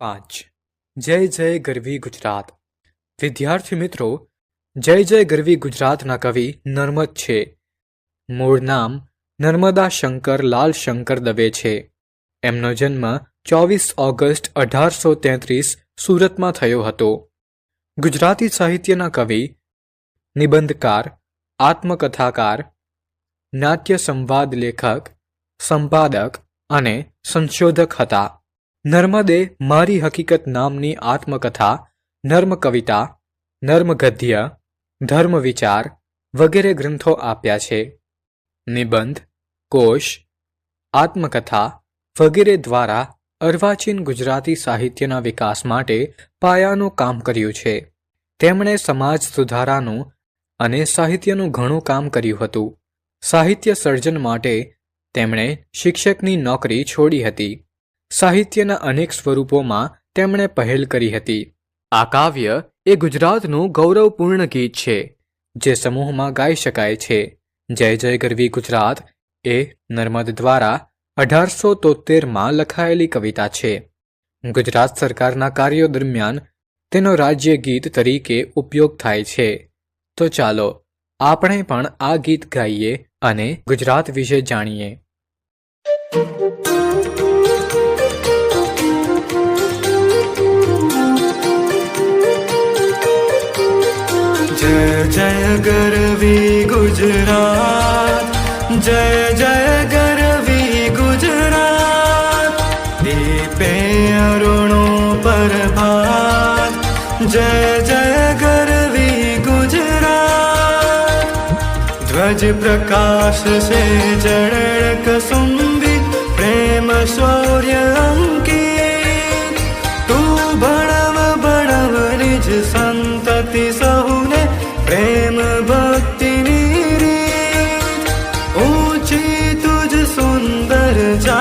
પાંચ. જય જય ગરવી ગુજરાત. વિદ્યાર્થી મિત્રો, જય જય ગરવી ગુજરાતના કવિ નર્મદ છે. મૂળ નામ નર્મદા શંકર લાલ શંકર દવે છે. એમનો જન્મ ચોવીસ ઓગસ્ટ અઢારસો તેત્રીસ સુરતમાં થયો હતો. ગુજરાતી સાહિત્યના કવિ, નિબંધકાર, આત્મકથાકાર, નાટ્ય સંવાદ લેખક, સંપાદક અને સંશોધક હતા. નર્મદે મારી હકીકત નામની આત્મકથા નર્મ કવિતા નર્મ ગદ્ય ધર્મ વિચાર વગેરે ગ્રંથો આપ્યા છે. નિબંધ, કોશ, આત્મકથા વગેરે દ્વારા અર્વાચીન ગુજરાતી સાહિત્યના વિકાસ માટે પાયાનું કામ કર્યું છે. તેમણે સમાજ સુધારાનું અને સાહિત્યનું ઘણું કામ કર્યું હતું. સાહિત્ય સર્જન માટે તેમણે શિક્ષકની નોકરી છોડી હતી. સાહિત્યના અનેક સ્વરૂપોમાં તેમણે પહેલ કરી હતી. આ કાવ્ય એ ગુજરાતનું ગૌરવપૂર્ણ ગીત છે, જે સમૂહમાં ગાઈ શકાય છે. જય જય ગરવી ગુજરાત એ નર્મદ દ્વારા અઢારસો તોતેરમાં લખાયેલી કવિતા છે. ગુજરાત સરકારના કાર્યો દરમિયાન તેનો રાજ્ય ગીત તરીકે ઉપયોગ થાય છે. તો ચાલો, આપણે પણ આ ગીત ગાઈએ અને ગુજરાત વિશે જાણીએ. ગરવી ગુજરાત જય જય ગરવી ગુજરાત દીપે અરુણો પરભાત જય જય ગરવી ગુજરાત ધ્વજ પ્રકાશ સે જળ કસુંબી પ્રેમ શૌર્ય અંકી તું ભણવ ભણવ નિજ સંતતિ સહુને प्रेम भक्ति ऊचे तुझ क्ति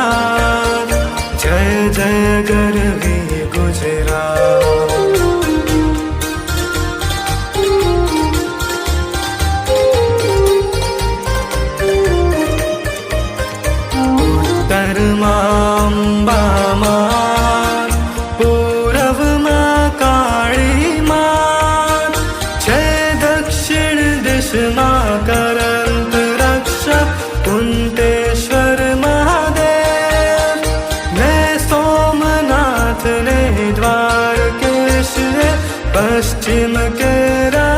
जय जय गर् गुजरा मा रक्ष कुण्टेश्वर महादेव। ने सोमनाथ ने द्वारकेश पश्चिम केरा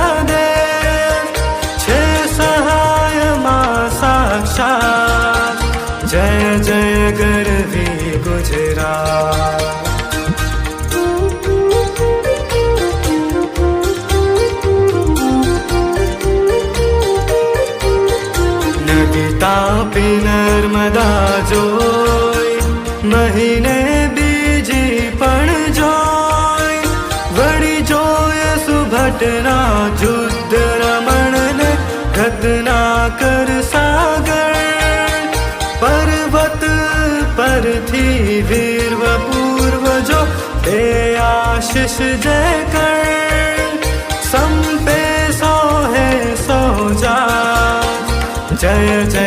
छ सहायमा साक्षात्। जय जय गर्वी गुजरा तापी नर्मदा जोई महीने बीजी पण जोई वणी जोय सुभटना जुद्ध रमण ने घतना कर सागर। पर्वत पर परी वीरव पूर्वजो दे आशिष जय कर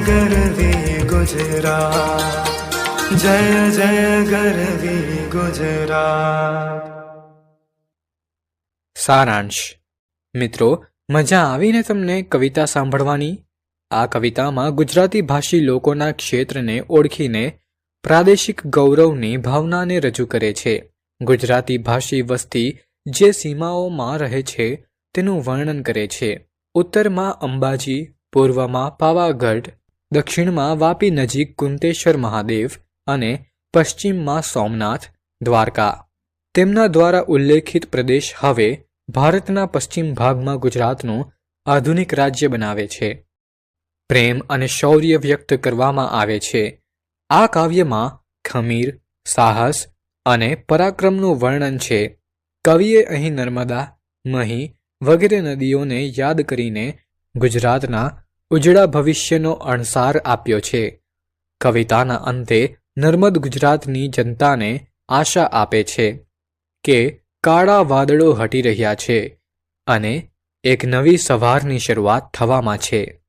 ગરવી ગુજરાત જય જય ગરવી ગુજરાત સારાંશ મિત્રો મજા આવીને તમને કવિતા સાંભળવાની આ કવિતામાં ગુજરાતી ભાષી લોકોના ક્ષેત્રને ઓળખીને પ્રાદેશિક ગૌરવની ભાવનાને રજૂ કરે છે ગુજરાતી ભાષી વસ્તી જે સીમાઓમાં રહે છે તેનું વર્ણન કરે છે ઉત્તરમાં અંબાજી પૂર્વમાં પાવાગઢ, દક્ષિણમાં વાપી નજીક કુંતેશ્વર મહાદેવ અને પશ્ચિમમાં સોમનાથ દ્વારકા. તેમના દ્વારા ઉલ્લેખિત પ્રદેશ હવે ભારતના પશ્ચિમ ભાગમાં ગુજરાતનું આધુનિક રાજ્ય બનાવે છે. પ્રેમ અને શૌર્ય વ્યક્ત કરવામાં આવે છે. આ કાવ્યમાં ખમીર, સાહસ અને પરાક્રમનું વર્ણન છે. કવિએ અહીં નર્મદા, મહી વગેરે નદીઓને યાદ કરીને ગુજરાતના ઉજળા ભવિષ્યનો અણસાર આપ્યો છે. કવિતાના અંતે નર્મદ ગુજરાતની જનતાને આશા આપે છે કે કાળા વાદળો હટી રહ્યા છે અને એક નવી સવારની શરૂઆત થવામાં છે.